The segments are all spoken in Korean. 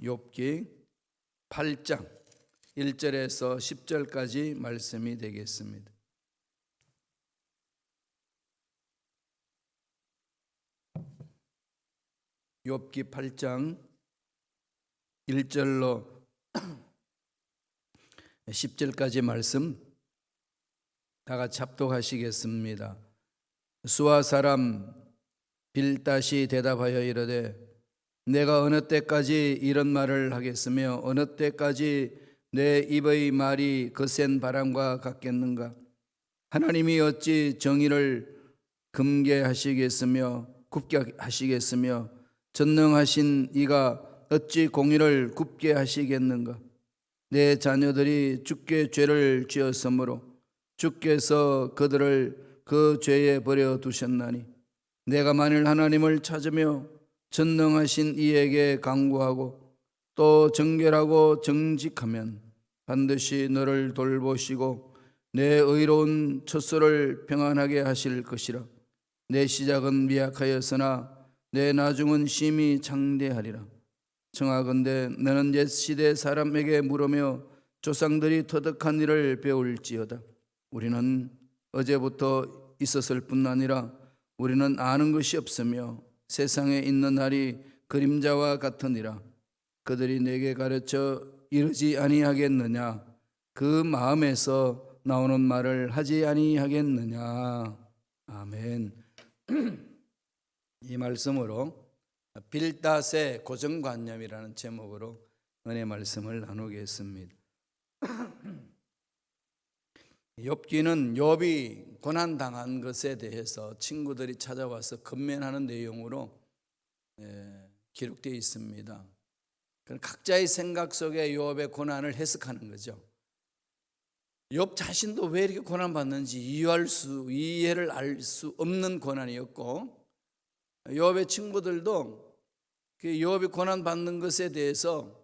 욥기 8장 1절에서 10절까지 말씀이 되겠습니다. 욥기 8장 1절로 10절까지 말씀 다 같이 합독하시겠습니다. 수아 사람 빌다시 대답하여 이르되 내가 어느 때까지 이런 말을 하겠으며 어느 때까지 내 입의 말이 거센 바람과 같겠는가? 하나님이 어찌 정의를 금계하시겠으며 굽게 하시겠으며 전능하신 이가 어찌 공의를 굽게 하시겠는가? 내 자녀들이 주께 죄를 지었으므로 주께서 그들을 그 죄에 버려 두셨나니 내가 만일 하나님을 찾으며 전능하신 이에게 강구하고 또 정결하고 정직하면 반드시 너를 돌보시고 내 의로운 첫소를 평안하게 하실 것이라. 내 시작은 미약하였으나 내 나중은 심히 장대하리라. 청하건대 너는 옛 시대 사람에게 물으며 조상들이 터득한 일을 배울지어다. 우리는 어제부터 있었을 뿐 아니라 우리는 아는 것이 없으며 세상에 있는 날이 그림자와 같으니라. 그들이 내게 가르쳐 이르지 아니하겠느냐? 그 마음에서 나오는 말을 하지 아니하겠느냐? 아멘. 이 말씀으로 빌닷의 고정관념이라는 제목으로 은혜 말씀을 나누겠습니다. 욥기는 욥이 고난 당한 것에 대해서 친구들이 찾아와서 건면하는 내용으로 예, 기록되어 있습니다. 각자의 생각 속에 욥의 고난을 해석하는 거죠. 욥 자신도 왜 이렇게 고난 받는지 이해할 수 이해를 알 수 없는 고난이었고 욥의 친구들도 그 욥이 고난 받는 것에 대해서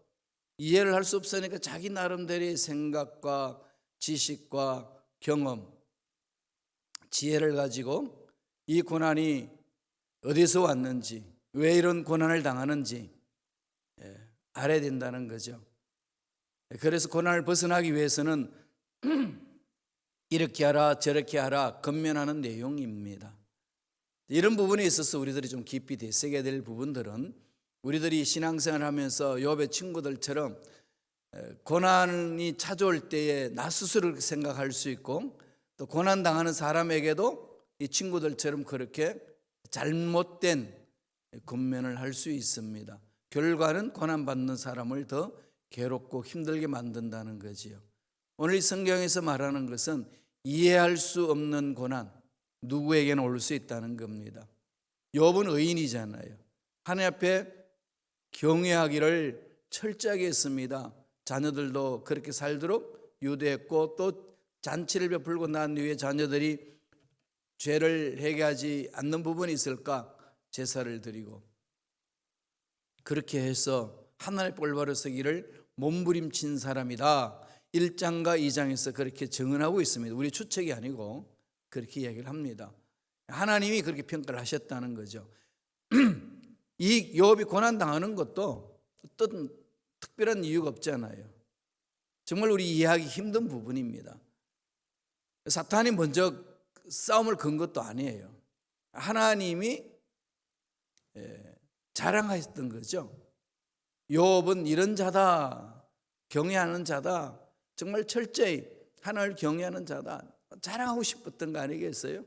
이해를 할 수 없으니까 자기 나름대로의 생각과 지식과 경험, 지혜를 가지고 이 고난이 어디서 왔는지, 왜 이런 고난을 당하는지 예, 알아야 된다는 거죠. 그래서 고난을 벗어나기 위해서는 이렇게 하라 저렇게 하라 건면하는 내용입니다. 이런 부분에 있어서 우리들이 좀 깊이 되새겨야 될 부분들은 우리들이 신앙생활 하면서 욥의 친구들처럼 고난이 찾아올 때에 나 스스로 생각할 수 있고 또 고난 당하는 사람에게도 이 친구들처럼 그렇게 잘못된 권면을 할 수 있습니다. 결과는 고난 받는 사람을 더 괴롭고 힘들게 만든다는 거지요. 오늘 이 성경에서 말하는 것은 이해할 수 없는 고난 누구에게나 올 수 있다는 겁니다. 욥은 의인이잖아요. 하나님 앞에 경외하기를 철저하게 했습니다. 자녀들도 그렇게 살도록 유도했고 또 잔치를 베풀고 난 이후에 자녀들이 죄를 해결하지 않는 부분이 있을까 제사를 드리고 그렇게 해서 하나님의 꼴바로 서기를 몸부림친 사람이다. 1장과 2장에서 그렇게 증언하고 있습니다. 우리 추측이 아니고 그렇게 이야기를 합니다. 하나님이 그렇게 평가를 하셨다는 거죠. 이 욥이 고난 당하는 것도 어떤 특별한 이유가 없잖아요. 정말 우리 이해하기 힘든 부분입니다. 사탄이 먼저 싸움을 건 것도 아니에요. 하나님이 예, 자랑하셨던 거죠. 욥은 이런 자다, 경외하는 자다, 정말 철저히 하나님을 경외하는 자다, 자랑하고 싶었던 거 아니겠어요?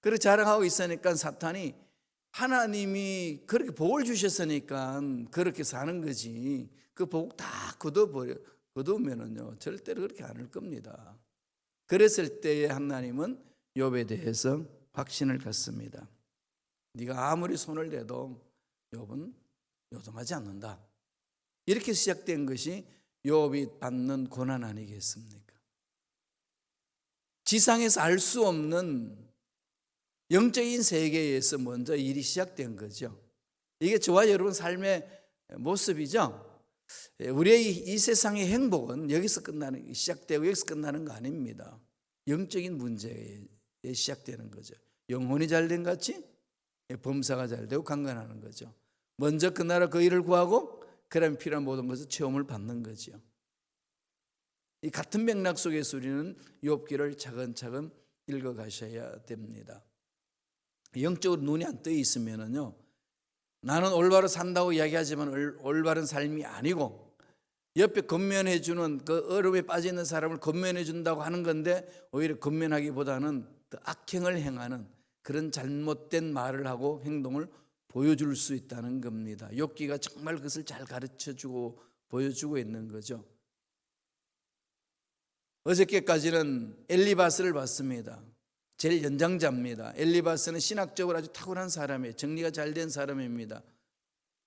그렇게 자랑하고 있으니까 사탄이 하나님이 그렇게 복을 주셨으니까 그렇게 사는 거지. 그 복 다 걷어버려, 걷으면은요, 절대로 그렇게 안 할 겁니다. 그랬을 때에 하나님은 욥에 대해서 확신을 갖습니다. 네가 아무리 손을 대도 욥은 요동하지 않는다. 이렇게 시작된 것이 욥이 받는 고난 아니겠습니까? 지상에서 알 수 없는 영적인 세계에서 먼저 일이 시작된 거죠. 이게 저와 여러분 삶의 모습이죠. 우리의 이 세상의 행복은 여기서 끝나는 시작되고 여기서 끝나는 거 아닙니다. 영적인 문제에 시작되는 거죠. 영혼이 잘된 같이 범사가 잘 되고 강건하는 거죠. 먼저 그 나라 그 일을 구하고 그럼 필요한 모든 것을 체험을 받는 거죠. 이 같은 맥락 속에서 우리는 욥기를 차근차근 읽어 가셔야 됩니다. 영적으로 눈이 안떠 있으면은요. 나는 올바로 산다고 이야기하지만 올- 올바른 삶이 아니고 옆에 건면해 주는 그 얼음에 빠져 있는 사람을 건면해 준다고 하는 건데 오히려 건면하기보다는 더 악행을 행하는 그런 잘못된 말을 하고 행동을 보여줄 수 있다는 겁니다. 욥기가 정말 그것을 잘 가르쳐 주고 보여주고 있는 거죠. 어저께까지는 엘리바스를 봤습니다. 제일 연장자입니다. 엘리바스는 신학적으로 아주 탁월한 사람이에요. 정리가 잘 된 사람입니다.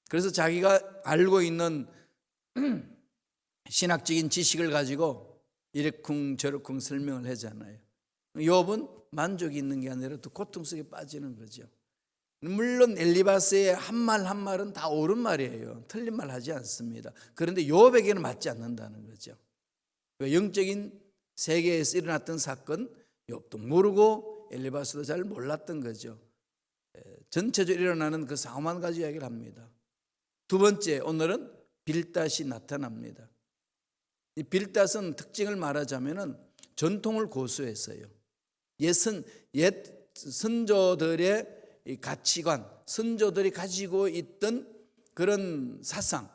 그래서 자기가 알고 있는 신학적인 지식을 가지고 이래쿵 저래쿵 설명을 하잖아요. 욥은 만족이 있는 게 아니라 또 고통 속에 빠지는 거죠. 물론 엘리바스의 한 말 한 말은 다 옳은 말이에요. 틀린 말 하지 않습니다. 그런데 욥에게는 맞지 않는다는 거죠. 그 영적인 세계에서 일어났던 사건 욥도 모르고 엘리바스도 잘 몰랐던 거죠. 에, 전체적으로 일어나는 그 상황만 가지고 이야기를 합니다. 두 번째 오늘은 빌닷이 나타납니다. 이 빌닷은 특징을 말하자면은 전통을 고수했어요. 옛선 옛 선조들의 이 가치관, 선조들이 가지고 있던 그런 사상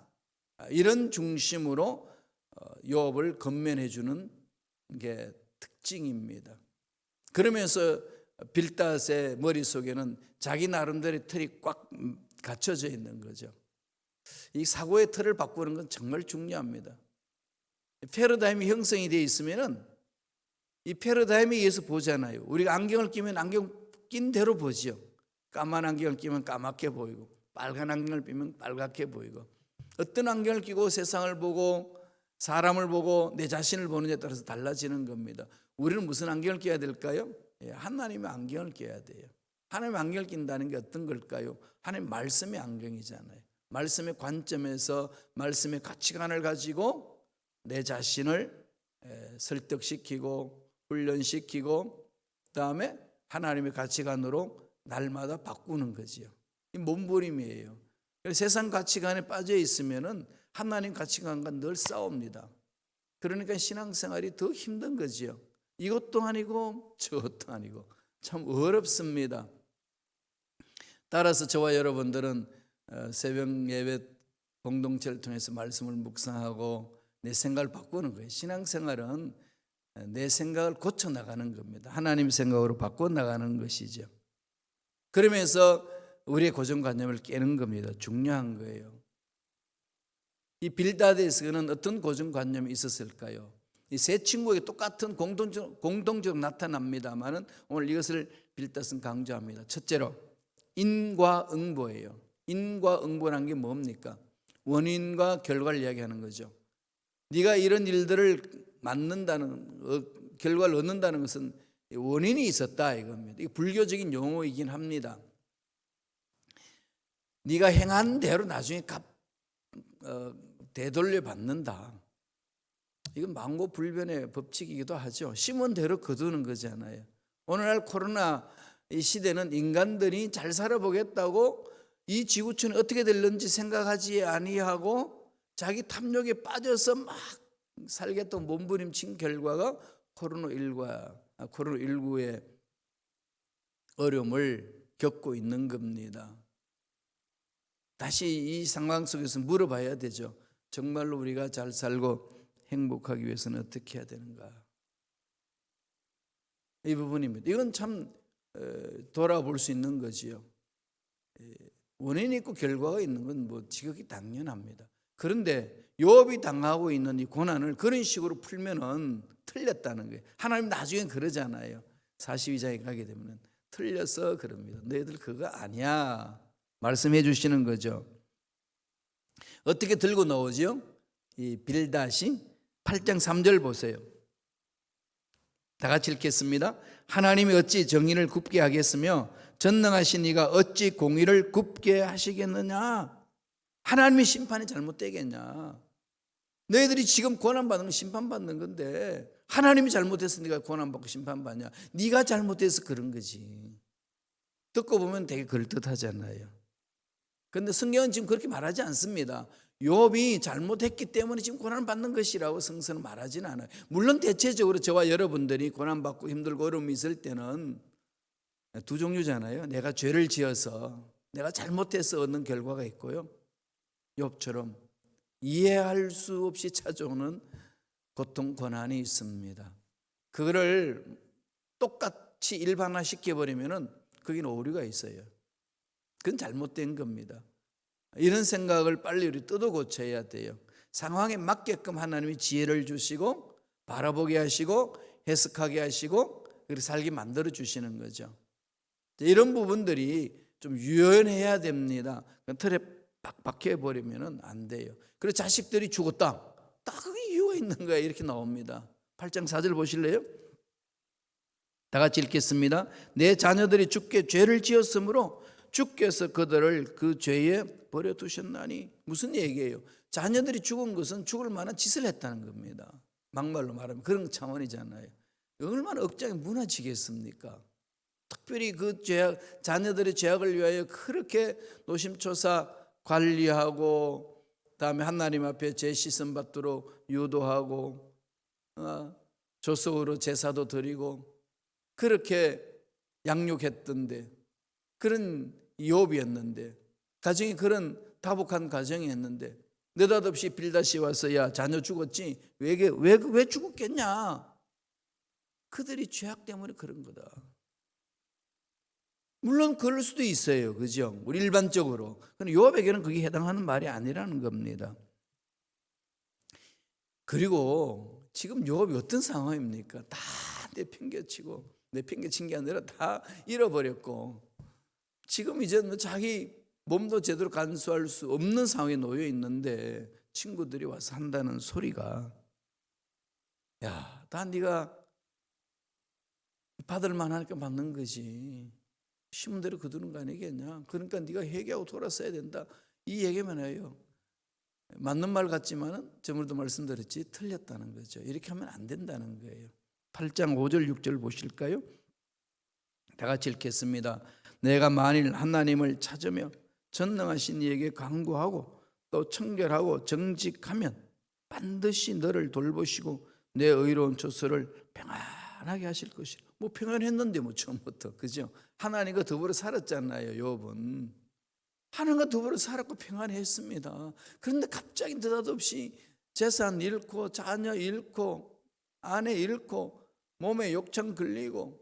아, 이런 중심으로 어, 욥을 건면해 주는 게 특징입니다. 그러면서 빌닷의 머릿속에는 자기 나름대로의 틀이 꽉 갖춰져 있는 거죠. 이 사고의 틀을 바꾸는 건 정말 중요합니다. 패러다임이 형성이 되어 있으면은 이 패러다임에 의해서 보잖아요. 우리가 안경을 끼면 안경 낀 대로 보지요. 까만 안경을 끼면 까맣게 보이고 빨간 안경을 끼면 빨갛게 보이고 어떤 안경을 끼고 세상을 보고 사람을 보고 내 자신을 보느냐에 따라서 달라지는 겁니다. 우리는 무슨 안경을 껴야 될까요? 예, 하나님의 안경을 껴야 돼요. 하나님의 안경을 낀다는 게 어떤 걸까요? 하나님 말씀의 안경이잖아요. 말씀의 관점에서 말씀의 가치관을 가지고 내 자신을 에, 설득시키고 훈련시키고 그다음에 하나님의 가치관으로 날마다 바꾸는 거지요. 이 몸부림이에요. 세상 가치관에 빠져 있으면은 하나님 가치관과 늘 싸웁니다. 그러니까 신앙생활이 더 힘든 거지요. 이것도 아니고 저것도 아니고 참 어렵습니다. 따라서 저와 여러분들은 어, 새벽 예배 공동체를 통해서 말씀을 묵상하고 내 생각을 바꾸는 거예요. 신앙생활은 내 생각을 고쳐 나가는 겁니다. 하나님 생각으로 바꿔 나가는 것이죠. 그러면서 우리의 고정관념을 깨는 겁니다. 중요한 거예요. 이 빌다드에서는 어떤 고정관념이 있었을까요? 이 세 친구에게 똑같은 공동적, 공동적으로 나타납니다만은 오늘 이것을 빌닷은 강조합니다. 첫째로 인과 응보예요. 인과 응보란 게 뭡니까? 원인과 결과를 이야기하는 거죠. 네가 이런 일들을 맞는다는 어, 결과를 얻는다는 것은 원인이 있었다 이겁니다. 이 불교적인 용어이긴 합니다. 네가 행한 대로 나중에 값 어, 되돌려 받는다. 이건 망고 불변의 법칙이기도 하죠. 심은 대로 거두는 거잖아요. 오늘날 코로나 이 시대는 인간들이 잘 살아보겠다고 이 지구촌이 어떻게 될는지 생각하지 아니하고 자기 탐욕에 빠져서 막 살겠다고 몸부림친 결과가 코로나19가 코로나19의 어려움을 겪고 있는 겁니다. 다시 이 상황 속에서 물어봐야 되죠. 정말로 우리가 잘 살고 행복하기 위해서는 어떻게 해야 되는가? 이 부분입니다. 이건 참 어, 돌아볼 수 있는 거지요. 원인이 있고 결과가 있는 건 뭐 지극히 당연합니다. 그런데 욥이 당하고 있는 이 고난을 그런 식으로 풀면은 틀렸다는 거예요. 하나님 나중에 그러잖아요. 42장에 가게 되면 틀려서 그럽니다. 너희들 그거 아니야. 말씀해 주시는 거죠. 어떻게 들고 나오죠? 이 빌다시 8장 3절 보세요. 다 같이 읽겠습니다. 하나님이 어찌 정의를 굽게 하겠으며 전능하신 이가 어찌 공의를 굽게 하시겠느냐? 하나님의 심판이 잘못되겠냐? 너희들이 지금 고난받는 건 심판받는 건데 하나님이 잘못해서 네가 고난받고 심판받냐? 네가 잘못해서 그런 거지. 듣고 보면 되게 그럴듯하잖아요. 그런데 성경은 지금 그렇게 말하지 않습니다. 욥이 잘못했기 때문에 지금 고난 받는 것이라고 성서는 말하지는 않아요. 물론 대체적으로 저와 여러분들이 고난 받고 힘들고 어려움이 있을 때는 두 종류잖아요. 내가 죄를 지어서 내가 잘못해서 얻는 결과가 있고요. 욥처럼 이해할 수 없이 찾아오는 고통 고난이 있습니다. 그거를 똑같이 일반화 시켜 버리면은 거기는 오류가 있어요. 그건 잘못된 겁니다. 이런 생각을 빨리 우리 뜯어 고쳐야 돼요. 상황에 맞게끔 하나님이 지혜를 주시고 바라보게 하시고 해석하게 하시고 그렇게 살게 만들어 주시는 거죠. 이런 부분들이 좀 유연해야 됩니다. 틀에 빡빡해 버리면은 안 돼요. 그리고 자식들이 죽었다. 딱 그게 이유가 있는 거야. 이렇게 나옵니다. 8장 4절 보실래요? 다 같이 읽겠습니다. 내 자녀들이 죽게 죄를 지었으므로 주께서 그들을 그 죄에 버려 두셨나니 무슨 얘기예요? 자녀들이 죽은 것은 죽을 만한 짓을 했다는 겁니다. 막말로 말하면 그런 차원이잖아요. 얼마나 억장이 무너지겠습니까? 특별히 그 죄악, 자녀들의 죄악을 위하여 그렇게 노심초사 관리하고 다음에 하나님 앞에 죄 씻음 받도록 유도하고 어, 조석으로 제사도 드리고 그렇게 양육했던데 그런 이업이었는데 가정이 그런 다복한 가정이었는데 느닷없이 빌다시 와서 야 자녀 죽었지 왜왜 왜, 왜 죽었겠냐 그들이 죄악 때문에 그런 거다. 물론 그럴 수도 있어요. 그죠? 우리 일반적으로. 근데 요압에게는 그게 해당하는 말이 아니라는 겁니다. 그리고 지금 요압이 어떤 상황입니까? 다 내팽개치고 내팽개친 게 아니라 다 잃어버렸고 지금 이제 뭐 자기 몸도 제대로 간수할 수 없는 상황에 놓여 있는데 친구들이 와서 한다는 소리가 야, 다 네가 받을 만하니까 받는 거지. 심은 대로 거두는 거 아니겠냐? 그러니까 네가 회개하고 돌아서야 된다. 이 얘기만 해요. 맞는 말 같지만은 저번에도 말씀드렸지 틀렸다는 거죠. 이렇게 하면 안 된다는 거예요. 8장 5절 6절 보실까요? 다 같이 읽겠습니다. 내가 만일 하나님을 찾으며 전능하신 이에게 강구하고 또 청결하고 정직하면 반드시 너를 돌보시고 내 의로운 처소를 평안하게 하실 것이라. 뭐 평안했는데 뭐 처음부터 그죠? 하나님과 더불어 살았잖아요. 욥은 하나님과 더불어 살았고 평안했습니다. 그런데 갑자기 느닷없이 재산 잃고 자녀 잃고 아내 잃고 몸에 욕창 걸리고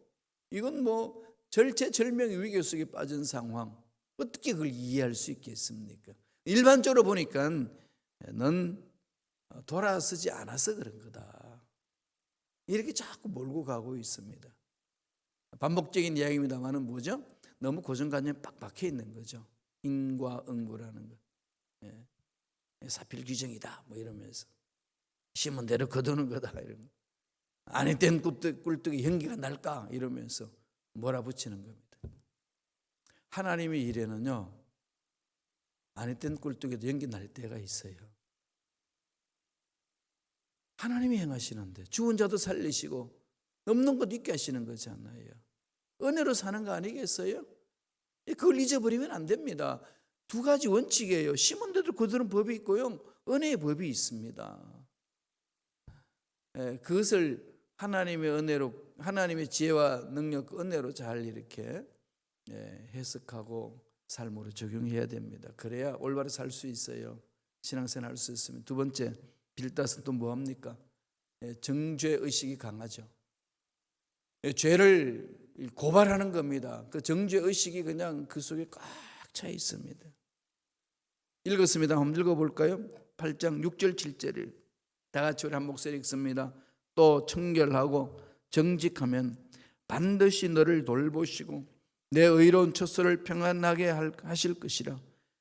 이건 뭐 절체절명의 위기 속에 빠진 상황 어떻게 그걸 이해할 수 있겠습니까? 일반적으로 보니까 넌 돌아서지 않아서 그런 거다. 이렇게 자꾸 몰고 가고 있습니다. 반복적인 이야기입니다만은 뭐죠? 너무 고정관념 빡빡해 있는 거죠. 인과응보라는 거. 예. 사필 규정이다. 뭐 이러면서 심은 대로 거두는 거다. 이런 거. 아니 된 꿀떡, 꿀떡이 연기가 날까? 이러면서 몰아붙이는 겁니다. 하나님의 일에는요, 된 꿀떡에도 연기 날 때가 있어요. 하나님이 행하시는데 죽은 자도 살리시고 없는 것 있게 하시는 거잖아요. 은혜로 사는 거 아니겠어요? 그걸 잊어버리면 안 됩니다. 두 가지 원칙이에요. 심은 데도 그들은 법이 있고요. 은혜의 법이 있습니다. 예, 그것을 하나님의 은혜로 하나님의 지혜와 능력 은혜로 잘 이렇게 예, 해석하고 삶으로 적용해야 됩니다. 그래야 올바로 살 수 있어요. 신앙생활 할 수 있으면 두 번째 빌다스는 또 뭐합니까? 예, 정죄 의식이 강하죠. 예, 죄를 고발하는 겁니다. 그 정죄 의식이 그냥 그 속에 꽉 차 있습니다. 읽었습니다. 한번 읽어볼까요? 8장 6절 7절을 다 같이 우리 한 목소리 읽습니다. 또 청결하고 정직하면 반드시 너를 돌보시고 내 의로운 처소를 평안하게 하실 것이라.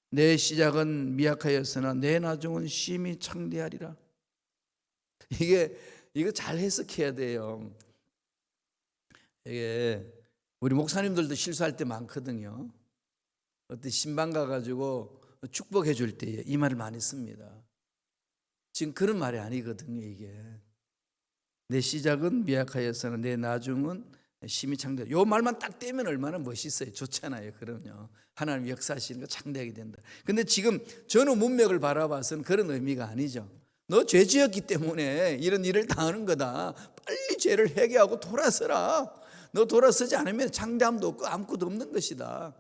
내 시작은 미약하였으나 내 나중은 심히 창대하리라. 이게 이거 잘 해석해야 돼요. 이게 우리 목사님들도 실수할 때 많거든요. 어떤 신방 가가지고 축복해 줄 때 이 말을 많이 씁니다. 지금 그런 말이 아니거든요, 이게. 내 시작은 미약하였으나 내 나중은 심히 창대. 요 말만 딱 떼면 얼마나 멋있어요. 좋잖아요. 그럼요. 하나님 역사하시는 거 창대하게 된다. 근데 지금 전후 문맥을 바라봐서는 그런 의미가 아니죠. 너 죄지었기 때문에 이런 일을 당하는 거다. 빨리 죄를 회개하고 돌아서라. 너 돌아서지 않으면 창대함도 없고 아무것도 없는 것이다.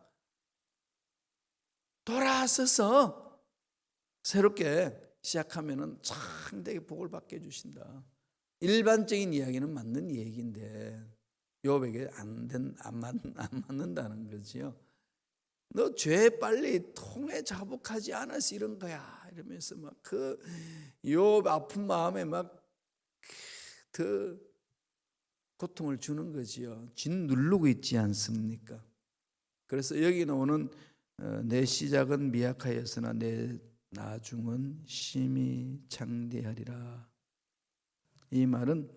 돌아서서 새롭게 시작하면은 창대하게 복을 받게 해주신다. 일반적인 이야기는 맞는 얘기인데 요백에 안 된 안 맞, 안 맞는다는 거지요. 너 죄 빨리 통해 자복하지 않아서 이런 거야 이러면서 막 그 요 아픈 마음에 막 더 고통을 주는 거지요. 진 누르고 있지 않습니까? 그래서 여기 나오는 어, 내 시작은 미약하였으나 내 나중은 심히 창대하리라. 이 말은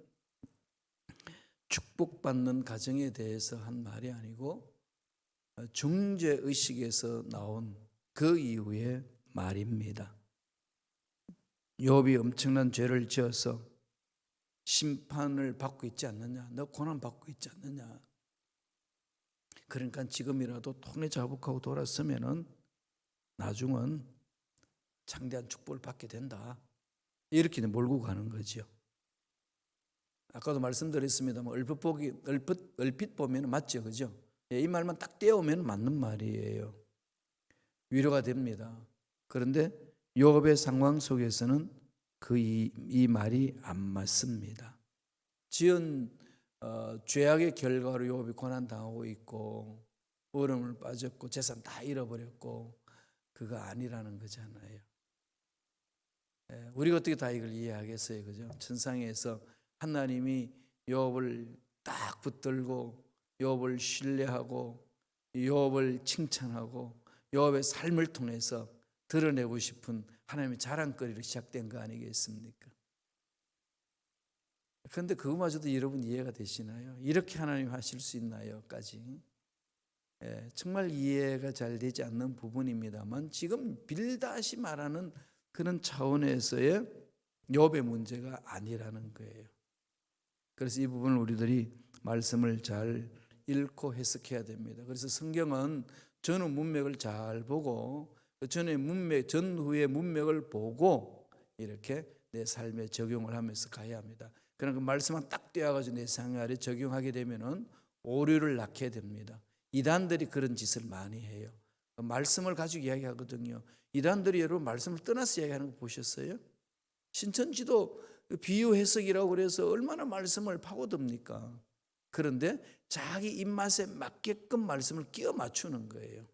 축복받는 가정에 대해서 한 말이 아니고 어, 중재 의식에서 나온 그 이후의 말입니다. 욥이 엄청난 죄를 지어서 심판을 받고 있지 않느냐? 너 고난 받고 있지 않느냐? 그러니까 지금이라도 통해 자복하고 돌았으면은 나중은 창대한 축복을 받게 된다. 이렇게 몰고 가는 거죠. 아까도 말씀드렸습니다만 얼핏 보기 얼핏 얼핏 보면 맞죠, 그죠? 예, 이 말만 딱 떼오면 맞는 말이에요. 위로가 됩니다. 그런데 욥의 상황 속에서는 그이 말이 안 맞습니다. 지은 어, 죄악의 결과로 욥이 고난 당하고 있고 어려움을 빠졌고 재산 다 잃어버렸고 그거 아니라는 거잖아요. 예, 우리가 어떻게 다 이걸 이해하겠어요, 그죠? 천상에서 하나님이 욥을 딱 붙들고 욥을 신뢰하고 욥을 칭찬하고 욥의 삶을 통해서 드러내고 싶은 하나님의 자랑거리로 시작된 거 아니겠습니까? 그런데 그거마저도 여러분 이해가 되시나요? 이렇게 하나님 하실 수 있나요?까지 예, 정말 이해가 잘 되지 않는 부분입니다만 지금 빌다시 말하는 그런 차원에서의 욥의 문제가 아니라는 거예요. 그래서 이 부분을 우리들이 말씀을 잘 읽고 해석해야 됩니다. 그래서 성경은 전후 문맥을 잘 보고 그 전의 문맥 전후의 문맥을 보고 이렇게 내 삶에 적용을 하면서 가야 합니다. 그런 그 말씀만 딱 떼어가지고 내 생활에 적용하게 되면은 오류를 낳게 됩니다. 이단들이 그런 짓을 많이 해요. 그 말씀을 가지고 이야기하거든요. 이단들이 여러분 말씀을 떠나서 이야기하는 거 보셨어요? 신천지도 비유 해석이라고 그래서 얼마나 말씀을 파고듭니까? 그런데 자기 입맛에 맞게끔 말씀을 끼워 맞추는 거예요.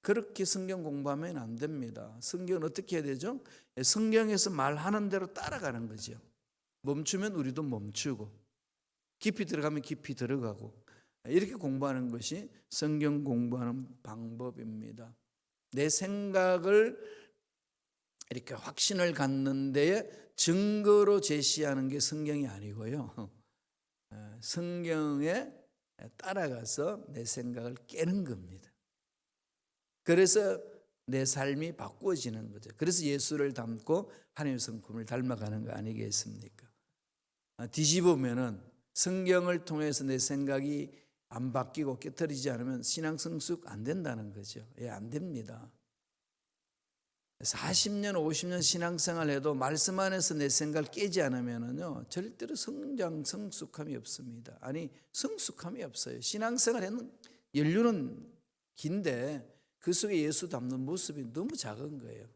그렇게 성경 공부하면 안 됩니다. 성경은 어떻게 해야 되죠? 성경에서 말하는 대로 따라가는 거죠. 멈추면 우리도 멈추고 깊이 들어가면 깊이 들어가고 이렇게 공부하는 것이 성경 공부하는 방법입니다. 내 생각을 이렇게 확신을 갖는 데에 증거로 제시하는 게 성경이 아니고요. 성경에 따라가서 내 생각을 깨는 겁니다. 그래서 내 삶이 바꾸어지는 거죠. 그래서 예수를 닮고 하나님의 성품을 닮아가는 거 아니겠습니까? 아, 뒤집으면은 성경을 통해서 내 생각이 안 바뀌고 깨뜨리지 않으면 신앙 성숙 안 된다는 거죠. 예, 안 됩니다. 40년, 50년 신앙생활 해도 말씀 안에서 내 생각을 깨지 않으면은요, 절대로 성장, 성숙함이 없습니다. 아니, 성숙함이 없어요. 신앙생활 에는 연륜은 긴데 그 속에 예수 담는 모습이 너무 작은 거예요.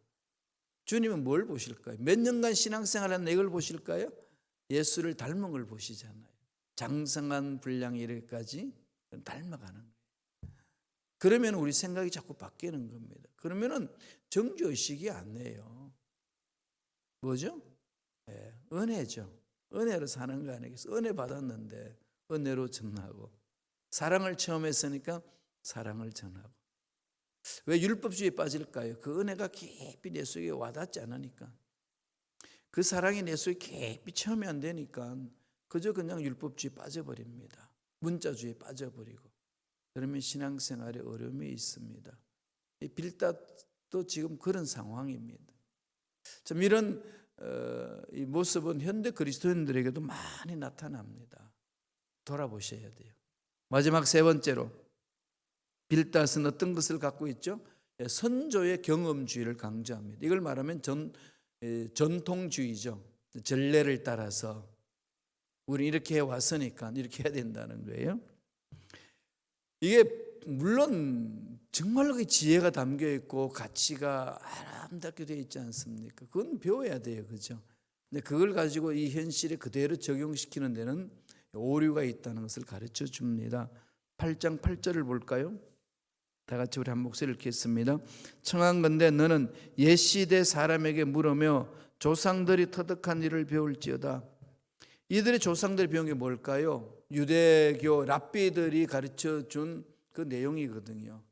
주님은 뭘 보실까요? 몇 년간 신앙생활 한 이걸 보실까요? 예수를 닮은 걸 보시잖아요. 장성한 분량이 이르기까지 닮아가는 거예요. 그러면 우리 생각이 자꾸 바뀌는 겁니다. 그러면은 정죄의식이 아니에요. 뭐죠? 네, 은혜죠. 은혜로 사는 거 아니겠어? 은혜 받았는데 은혜로 전하고 사랑을 처음 했으니까 사랑을 전하고 왜 율법주의에 빠질까요? 그 은혜가 깊이 내 속에 와닿지 않으니까 그 사랑이 내 속에 깊이 체험이 안 되니까 그저 그냥 율법주의 빠져버립니다. 문자주의에 빠져버리고 그러면 신앙생활에 어려움이 있습니다. 빌닷도 지금 그런 상황입니다. 좀 이런 어, 이 모습은 현대 그리스도인들에게도 많이 나타납니다. 돌아보셔야 돼요. 마지막 세 번째로 빌닷은 어떤 것을 갖고 있죠? 예, 선조의 경험주의를 강조합니다. 이걸 말하면 전 예, 전통주의죠. 전례를 따라서 우리 이렇게 해 왔으니까 이렇게 해야 된다는 거예요. 이게 물론 정말로 그 지혜가 담겨 있고 가치가 아름답게 되어 있지 않습니까? 그건 배워야 돼요, 그죠? 근데 그걸 가지고 이 현실에 그대로 적용시키는 데는 오류가 있다는 것을 가르쳐 줍니다. 8장 8절을 볼까요? 다 같이 우리 한 목소리 읽겠습니다. 청한건대 너는 옛 시대 사람에게 물으며 조상들이 터득한 일을 배울지어다. 이들의 조상들이 배운 게 뭘까요? 유대교 랍비들이 가르쳐 준 그 내용이거든요.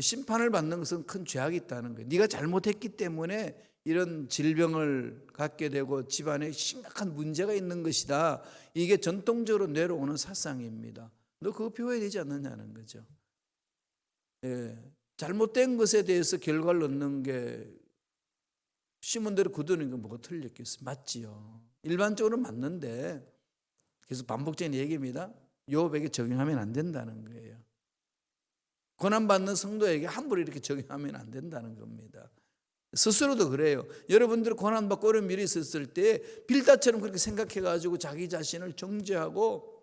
심판을 받는 것은 큰 죄악이 있다는 거예요. 네가 잘못했기 때문에 이런 질병을 갖게 되고 집안에 심각한 문제가 있는 것이다. 이게 전통적으로 내려오는 사상입니다. 너 그거 배워야 되지 않느냐는 거죠. 예, 잘못된 것에 대해서 결과를 얻는 게 심은 대로 굳는 건 뭐가 틀렸겠어? 맞지요. 일반적으로 맞는데 그래서 반복적인 얘기입니다. 요백에 적용하면 안 된다는 거예요. 고난받는 성도에게 함부로 이렇게 적용하면 안 된다는 겁니다. 스스로도 그래요. 여러분들 고난받고 어려운 일이 있었을 때 빌다처럼 그렇게 생각해가지고 자기 자신을 정죄하고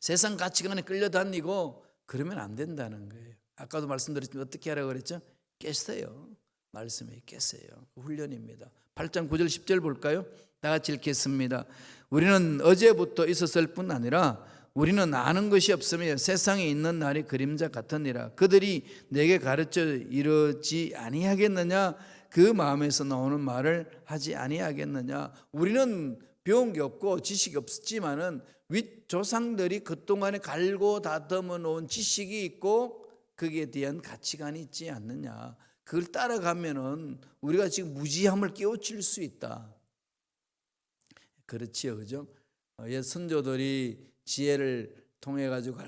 세상 가치관에 끌려다니고 그러면 안 된다는 거예요. 아까도 말씀드렸지만 어떻게 하라고 그랬죠? 깨세요. 말씀에 깨세요. 그 훈련입니다. 8장 9절 10절 볼까요? 다 같이 읽겠습니다. 우리는 어제부터 있었을 뿐 아니라 우리는 아는 것이 없으며 세상에 있는 날이 그림자 같으니라. 그들이 내게 가르쳐 이러지 아니하겠느냐? 그 마음에서 나오는 말을 하지 아니하겠느냐? 우리는 배운 게 없고 지식이 없지만은 윗 조상들이 그동안에 갈고 다듬어 놓은 지식이 있고 거기에 대한 가치관이 있지 않느냐? 그걸 따라가면은 우리가 지금 무지함을 깨우칠 수 있다. 그렇지요, 그죠? 어, 옛 선조들이 지혜를 통해 가지고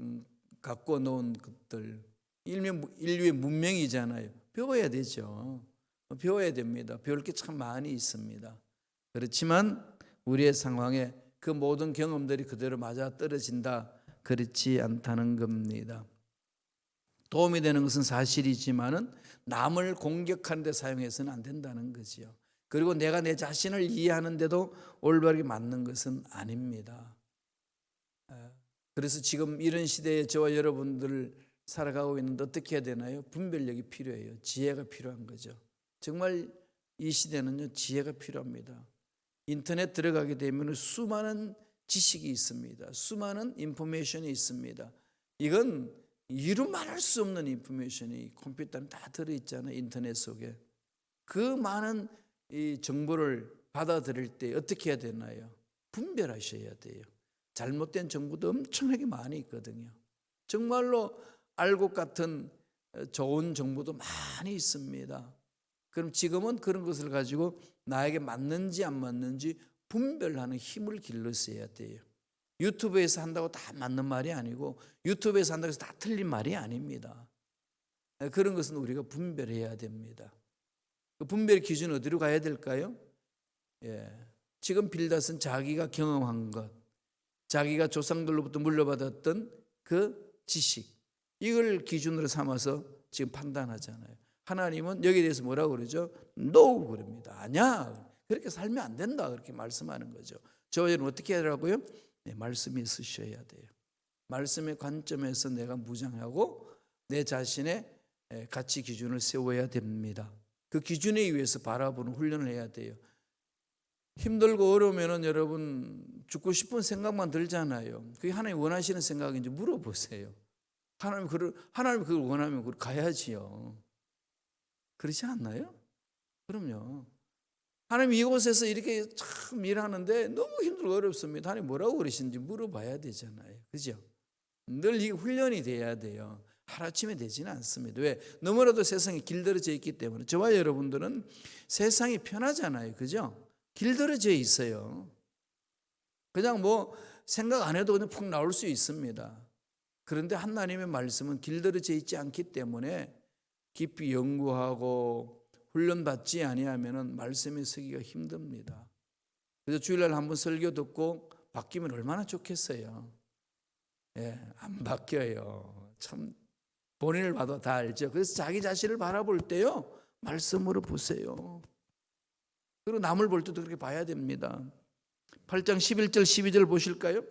음, 갖고 놓은 것들 인류의 문명이잖아요. 배워야 되죠. 배워야 됩니다. 배울 게 참 많이 있습니다. 그렇지만 우리의 상황에 그 모든 경험들이 그대로 맞아 떨어진다. 그렇지 않다는 겁니다. 도움이 되는 것은 사실이지만은 남을 공격하는 데 사용해서는 안 된다는 거지요. 그리고 내가 내 자신을 이해하는데도 올바르게 맞는 것은 아닙니다. 그래서 지금 이런 시대에 저와 여러분들 살아가고 있는데 어떻게 해야 되나요? 분별력이 필요해요. 지혜가 필요한 거죠. 정말 이 시대는요, 지혜가 필요합니다. 인터넷 들어가게 되면 수많은 지식이 있습니다. 수많은 인포메이션이 있습니다. 이건 이루 말할 수 없는 인포메이션이 컴퓨터는 다 들어있잖아요. 인터넷 속에. 그 많은 이 정보를 받아들일 때 어떻게 해야 되나요? 분별하셔야 돼요. 잘못된 정보도 엄청나게 많이 있거든요. 정말로 알곡 같은 좋은 정보도 많이 있습니다. 그럼 지금은 그런 것을 가지고 나에게 맞는지 안 맞는지 분별하는 힘을 길러서야 돼요. 유튜브에서 한다고 다 맞는 말이 아니고 유튜브에서 한다고 해서 다 틀린 말이 아닙니다. 그런 것은 우리가 분별해야 됩니다. 그 분별 기준 어디로 가야 될까요? 예. 지금 빌닷은 자기가 경험한 것, 자기가 조상들로부터 물려받았던 그 지식, 이걸 기준으로 삼아서 지금 판단하잖아요. 하나님은 여기에 대해서 뭐라고 그러죠? No 그럽니다. 아니야. 그렇게 살면 안 된다. 그렇게 말씀하는 거죠. 저와 여러분 어떻게 하라고요? 네, 말씀에 쓰셔야 돼요. 말씀의 관점에서 내가 무장하고 내 자신의 가치 기준을 세워야 됩니다. 그 기준에 의해서 바라보는 훈련을 해야 돼요. 힘들고 어려우면은 여러분 죽고 싶은 생각만 들잖아요. 그게 하나님 원하시는 생각인지 물어보세요. 하나님 그걸 하나님 그걸 원하면 그걸 가야지요. 그렇지 않나요? 그럼요. 하나님 이곳에서 이렇게 참 일하는데 너무 힘들고 어렵습니다. 하나님 뭐라고 그러시는지 물어봐야 되잖아요. 그죠? 늘 이 훈련이 돼야 돼요. 하루아침에 되지는 않습니다. 왜? 너무나도 세상이 길들여져 있기 때문에 저와 여러분들은 세상이 편하잖아요. 그죠? 길들여져 있어요. 그냥 뭐 생각 안 해도 그냥 푹 나올 수 있습니다. 그런데 하나님의 말씀은 길들여져 있지 않기 때문에 깊이 연구하고 훈련받지 아니하면은 말씀에 서기가 힘듭니다. 그래서 주일날 한번 설교 듣고 바뀌면 얼마나 좋겠어요. 예, 안 바뀌어요. 참 본인을 봐도 다 알죠. 그래서 자기 자신을 바라볼 때요. 말씀으로 보세요. 그리고 남을 볼 때도 그렇게 봐야 됩니다. 8장 11절 12절 보실까요?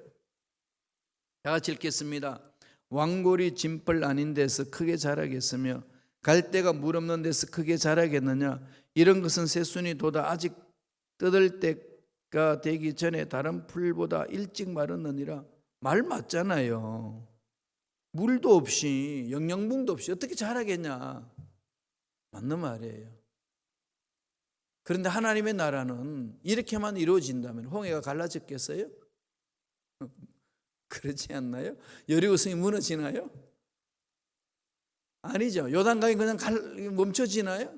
다 같이 읽겠습니다. 왕골이 진펄 아닌 데서 크게 자라겠으며 갈대가 물 없는 데서 크게 자라겠느냐 이런 것은 새순이 돋아 아직 뜯을 때가 되기 전에 다른 풀보다 일찍 마르느니라 말 맞잖아요. 물도 없이 영양분도 없이 어떻게 자라겠냐 맞는 말이에요. 그런데 하나님의 나라는 이렇게만 이루어진다면 홍해가 갈라졌겠어요? 그렇지 않나요? 여리고성이 무너지나요? 아니죠. 요단강이 그냥 갈, 멈춰지나요?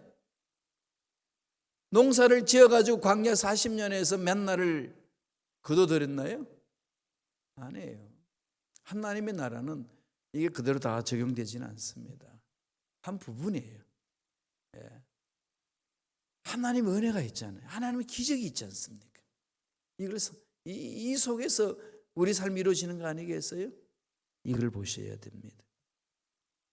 농사를 지어가지고 광야 40년에서 맨날을 거둬들였나요? 아니에요. 하나님의 나라는 이게 그대로 다 적용되지는 않습니다. 한 부분이에요. 예. 하나님의 은혜가 있잖아요. 하나님의 기적이 있지 않습니까? 이걸 이, 이 속에서 우리 삶이 이루어지는 거 아니겠어요? 이걸 보셔야 됩니다.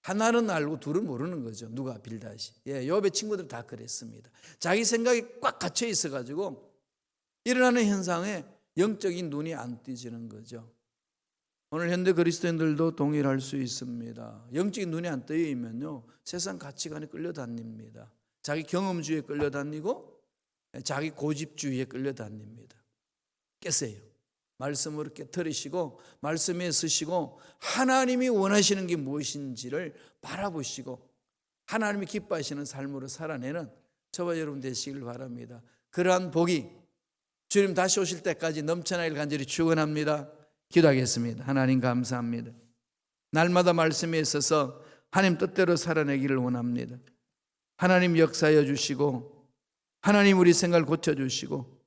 하나는 알고 둘은 모르는 거죠. 누가 빌다시. 예, 요배 친구들 다 그랬습니다. 자기 생각이 꽉 갇혀 있어 가지고 일어나는 현상에 영적인 눈이 안 뜨지는 거죠. 오늘 현대 그리스도인들도 동일할 수 있습니다. 영적인 눈이 안 뜨여 있면요. 세상 가치관에 끌려다닙니다. 자기 경험주의에 끌려다니고 자기 고집주의에 끌려다닙니다. 깨세요. 말씀으로 깨뜨리시고 말씀에 쓰시고 하나님이 원하시는 게 무엇인지를 바라보시고 하나님이 기뻐하시는 삶으로 살아내는 저와 여러분 되시길 바랍니다. 그러한 복이 주님 다시 오실 때까지 넘쳐나길 간절히 축원합니다. 기도하겠습니다. 하나님 감사합니다. 날마다 말씀에 있어서 하나님 뜻대로 살아내기를 원합니다. 하나님 역사여 주시고 하나님 우리 생각을 고쳐 주시고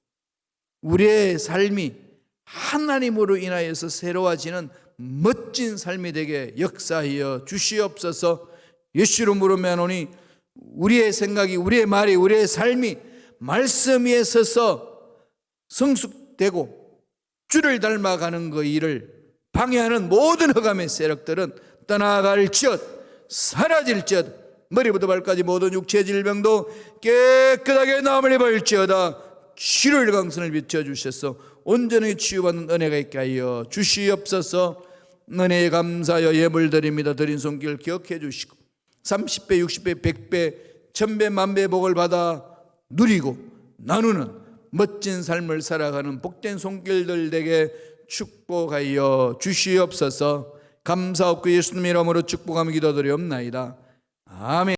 우리의 삶이 하나님으로 인하여서 새로워지는 멋진 삶이 되게 역사하여 주시옵소서 예수로 물으면오니 우리의 생각이 우리의 말이 우리의 삶이 말씀 위에 서서 성숙되고 주를 닮아가는 그 일을 방해하는 모든 허감의 세력들은 떠나갈지어다 사라질지어다 머리부터 발까지 모든 육체 질병도 깨끗하게 남을 입을지어다 치료의 강선을 비춰 주셔서 온전히 치유받는 은혜가 있게 하여 주시옵소서. 은혜에 감사하여 예물 드립니다. 드린 손길 기억해 주시고 30배 60배 100배 1000배 만배 복을 받아 누리고 나누는 멋진 삶을 살아가는 복된 손길들 되게 축복하여 주시옵소서. 감사없고 예수님 이름으로 축복하며 기도드리옵나이다. 아멘